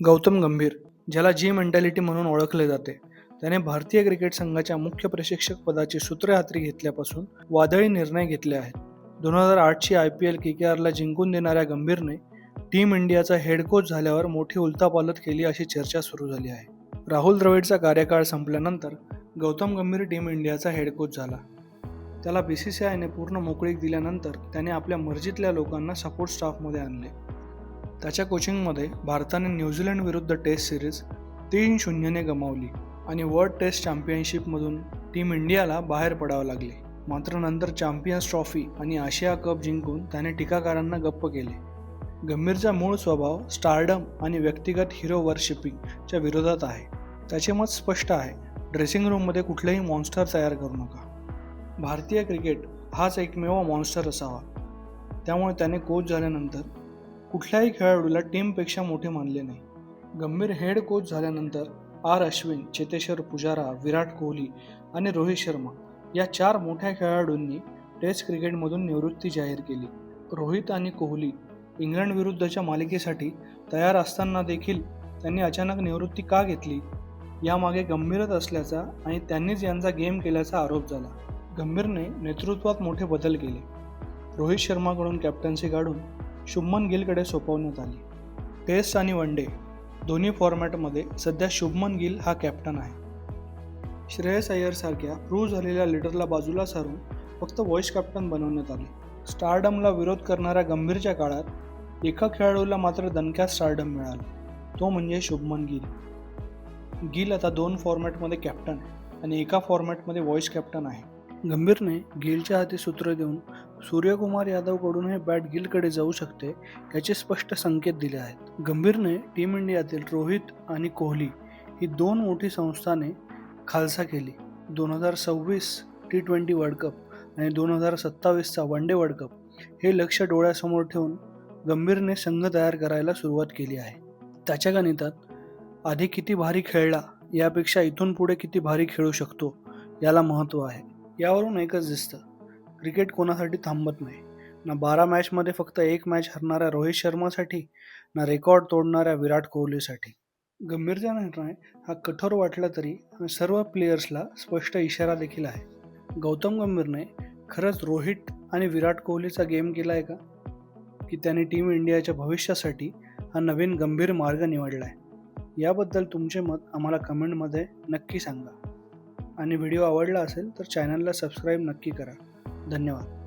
गौतम गंभीर ज्याला जी मेंटॅलिटी म्हणून ओळखले जाते. त्याने भारतीय क्रिकेट संघाच्या मुख्य प्रशिक्षक पदाची सूत्रे हाती घेतल्यापासून वादळी निर्णय घेतले आहेत. दोन हजार आठची I P L K K आरला जिंकून देणाऱ्या गंभीरने टीम इंडियाचा हेड कोच झाल्यावर मोठी उलतापालत केली अशी चर्चा सुरू झाली आहे. राहुल द्रविडचा कार्यकाळ संपल्यानंतर गौतम गंभीर टीम इंडियाचा हेड कोच झाला. त्याला बी सी सी आयने पूर्ण मोकळीक दिल्यानंतर त्याने आपल्या मर्जीतल्या लोकांना सपोर्ट स्टाफमध्ये आणले. त्याच्या कोचिंगमध्ये भारताने न्यूझीलंड विरुद्ध टेस्ट सिरीज तीन शून्यने गमावली आणि वर्ल्ड टेस्ट चॅम्पियनशिपमधून टीम इंडियाला बाहेर पडावं लागले. मात्र नंतर चॅम्पियन्स ट्रॉफी आणि आशिया कप जिंकून त्याने टीकाकारांना गप्प केले. गंभीरचा मूळ स्वभाव स्टारडम आणि व्यक्तिगत हिरो वर्शिपिंगच्या विरोधात आहे. त्याचे मत स्पष्ट आहे. ड्रेसिंग रूममध्ये कुठलेही मॉन्स्टर तयार करू नका. भारतीय क्रिकेट हाच एकमेव मॉन्स्टर असावा. त्यामुळे त्याने कोच झाल्यानंतर कुठल्याही खेळाडूला टीमपेक्षा मोठे मानले नाही. गंभीर हेड कोच झाल्यानंतर आर अश्विन चेतेश्वर पुजारा विराट कोहली आणि रोहित शर्मा या चार मोठ्या खेळाडूंनी टेस्ट क्रिकेटमधून निवृत्ती जाहीर केली. रोहित आणि कोहली इंग्लंड विरुद्धच्या मालिकेसाठी तयार असताना देखील त्यांनी अचानक निवृत्ती का घेतली? यामागे गंभीरच असल्याचा आणि त्यांनीच यांचा गेम केल्याचा आरोप झाला. गंभीरने नेतृत्वात मोठे बदल केले. रोहित शर्माकडून कॅप्टन्सी काढून शुभमन गिलकडे सोपवण्यात आली. टेस्ट आणि वन डे दोन्ही फॉर्मॅटमध्ये सध्या शुभमन गिल हा कॅप्टन आहे. श्रेयस अय्यरसारख्या प्रूव्ह झालेल्या लिडरला बाजूला सारून फक्त व्हॉइस कॅप्टन बनवण्यात आले. स्टारडमला विरोध करणाऱ्या गंभीरच्या काळात एका खेळाडूला मात्र दणक्यात स्टारडम मिळाला. तो म्हणजे शुभमन गिल. गिल आता दोन फॉर्मॅटमध्ये कॅप्टन आणि एका फॉर्मॅटमध्ये व्हॉइस कॅप्टन आहे. गंभीरने गिलच्या हाती सूत्र देऊन सूर्यकुमार यादवकडून हे बॅट गिलकडे जाऊ शकते याचे स्पष्ट संकेत दिले आहेत. गंभीरने टीम इंडियातील रोहित आणि कोहली ही दोन मोठी संस्थाने खालसा केली. दोन हजार सव्वीस टी ट्वेंटी वर्ल्ड कप आणि दोन हजार सत्तावीसचा वन डे वर्ल्ड कप हे लक्ष डोळ्यासमोर ठेवून गंभीरने संघ तयार करायला सुरुवात केली आहे. त्याच्या गणितात आधी किती भारी खेळला यापेक्षा इथून पुढे किती भारी खेळू शकतो याला महत्त्व आहे. यावरून एकच दिसतं. क्रिकेट कोणासाठी थांबत नाही. ना बारा मॅचमध्ये फक्त एक मॅच हरणाऱ्या रोहित शर्मासाठी ना रेकॉर्ड तोडणाऱ्या विराट कोहलीसाठी. गंभीरचा निर्णय हा कठोर वाटला तरी सर्व प्लेयर्सला स्पष्ट इशारा देखील आहे. गौतम गंभीरने खरंच रोहित आणि विराट कोहलीचा गेम केला आहे का? की त्याने टीम इंडियाच्या भविष्यासाठी हा नवीन गंभीर मार्ग निवडला आहे याबद्दल तुमचे मत आम्हाला कमेंटमध्ये नक्की सांगा. आणि व्हिडिओ आवडला असेल तर चॅनलला सबस्क्राईब नक्की करा. धन्यवाद.